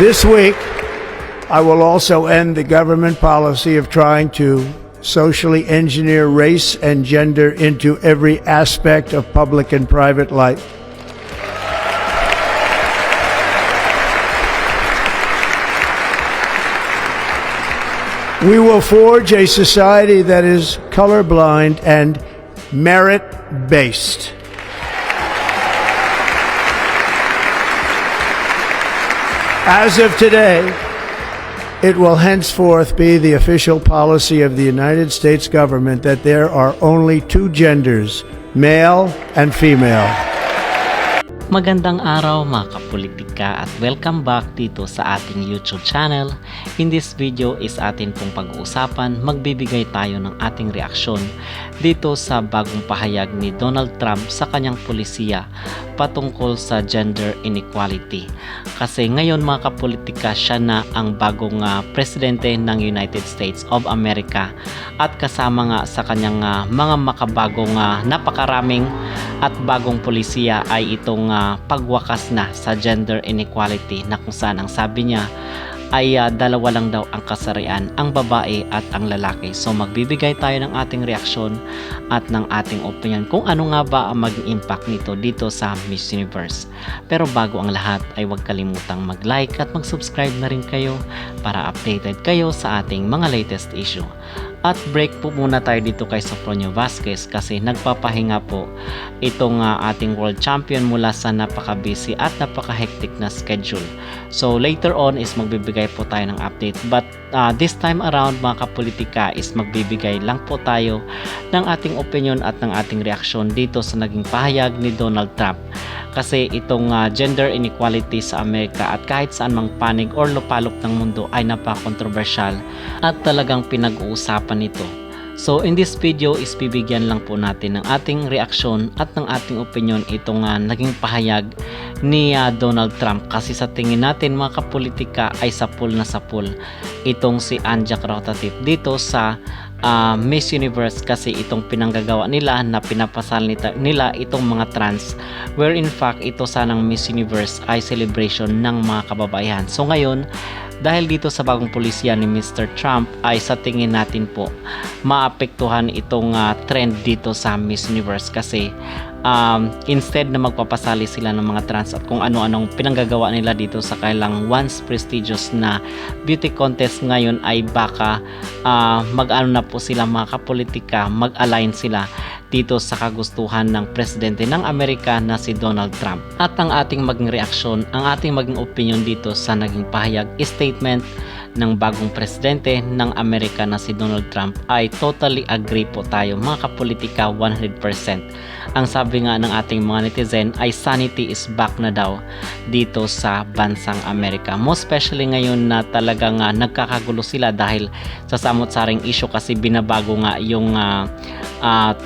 This week, I will also end the government policy of trying to socially engineer race and gender into every aspect of public and private life. We will forge a society that is colorblind and merit based. As of today, it will henceforth be the official policy of the United States government that there are only two genders, male and female. Magandang araw mga kapolitika at welcome back dito sa ating YouTube channel. In this video is atin pong pag-uusapan, magbibigay tayo ng ating reaksyon dito sa bagong pahayag ni Donald Trump sa kanyang polisiya patungkol sa gender inequality. Kasi ngayon mga kapolitika siya na ang bagong ah, presidente ng United States of America at kasama nga sa kanyang ah, mga makabagong ah, napakaraming at bagong polisiya ay itong pagwakas na sa gender inequality na kung saan ang sabi niya ay ah, dalawa lang daw ang kasarian, ang babae at ang lalaki. So magbibigay tayo ng ating reaksyon at ng ating opinion kung ano nga ba ang maging impact nito dito sa Miss Universe. Pero bago ang lahat ay huwag kalimutang mag-like at mag-subscribe na rin kayo para updated kayo sa ating mga latest issue. At break po muna tayo dito kay Sofronio Vasquez kasi nagpapahinga po itong ah, ating world champion mula sa napaka-busy at napaka-hectic na schedule. So later on is magbibigay po tayo ng update but ah, this time around mga kapolitika is magbibigay lang po tayo ng ating opinion at ng ating reaksyon dito sa naging pahayag ni Donald Trump kasi itong ah, gender inequality sa Amerika at kahit saan mang panig or lupalop ng mundo ay napaka-controversial at talagang pinag-uusapan nito. So in this video is bibigyan lang po natin ng ating reaksyon at ng ating opinion itong ah, naging pahayag ni ah, Donald Trump kasi sa tingin natin mga kapolitika ay sapul na sapul itong si Anja Rotatif dito sa ah, Miss Universe kasi itong pinanggagawa nila na pinapasal nila itong mga trans where in fact ito sanang Miss Universe ay celebration ng mga kababaihan. So ngayon dahil dito sa bagong pulisya ni Mr. Trump ay sa tingin natin po maapektuhan itong ah, trend dito sa Miss Universe kasi um, instead na magpapasali sila ng mga trans at kung ano-anong pinanggagawa nila dito sa kailang once prestigious na beauty contest ngayon ay baka ah, mag-ano na po sila mga kapolitika mag-align sila dito sa kagustuhan ng presidente ng Amerika na si Donald Trump. At ang ating maging reaksyon, ang ating maging opinion dito sa naging pahayag statement ng bagong presidente ng Amerika na si Donald Trump ay totally agree po tayo mga kapolitika 100%. Ang sabi nga ng ating mga netizen ay sanity is back na daw dito sa bansang Amerika. Most especially ngayon na talagang ah, nagkakagulo sila dahil sa samot-saring issue kasi binabago nga yung ah, ah,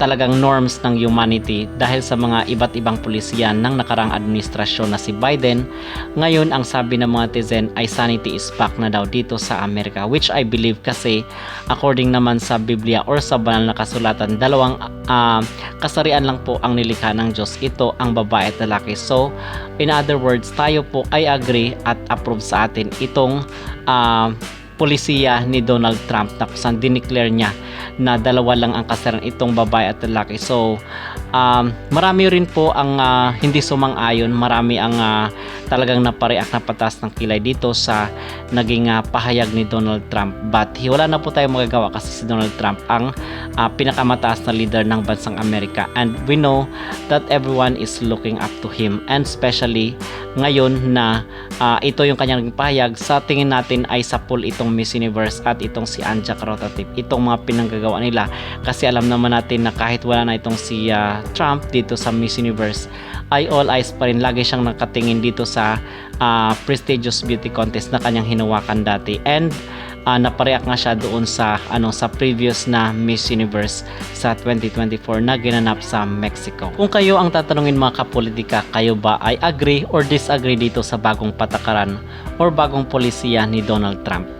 talagang norms ng humanity dahil sa mga iba't ibang pulisyan ng nakarang administrasyon na si Biden. Ngayon, ang sabi ng mga netizen ay sanity is back na daw dito sa Amerika which I believe kasi according naman sa Biblia or sa banal na kasulatan, dalawang ah, kasarian lang po ang nilikha ng Diyos. Ito ang babae at lalaki. So, in other words, tayo po ay agree at approve sa atin itong ah, polisiya ni Donald Trump kung saan dineclare niya na dalawa lang ang kasaran itong babae at lalaki. So, um, marami rin po ang ah, hindi sumang-ayon. Marami ang ah, talagang napareact na patas ng kilay dito sa naging ah, pahayag ni Donald Trump. But wala na po tayo magagawa kasi si Donald Trump ang ah, pinakamataas na leader ng bansang Amerika. And we know that everyone is looking up to him. And especially ngayon na ah, ito yung kanyang pahayag, sa tingin natin ay sapul itong Miss Universe at itong si Anja Karotatif. Itong mga pinanggagawa nila kasi alam naman natin na kahit wala na itong si ah, Trump dito sa Miss Universe ay all eyes pa rin lagi siyang nakatingin dito sa ah, prestigious beauty contest na kanyang hinawakan dati and ah, napareact nga siya doon sa ano sa previous na Miss Universe sa 2024 na ginanap sa Mexico. Kung kayo ang tatanungin mga kapolitika, kayo ba ay agree or disagree dito sa bagong patakaran or bagong polisiya ni Donald Trump?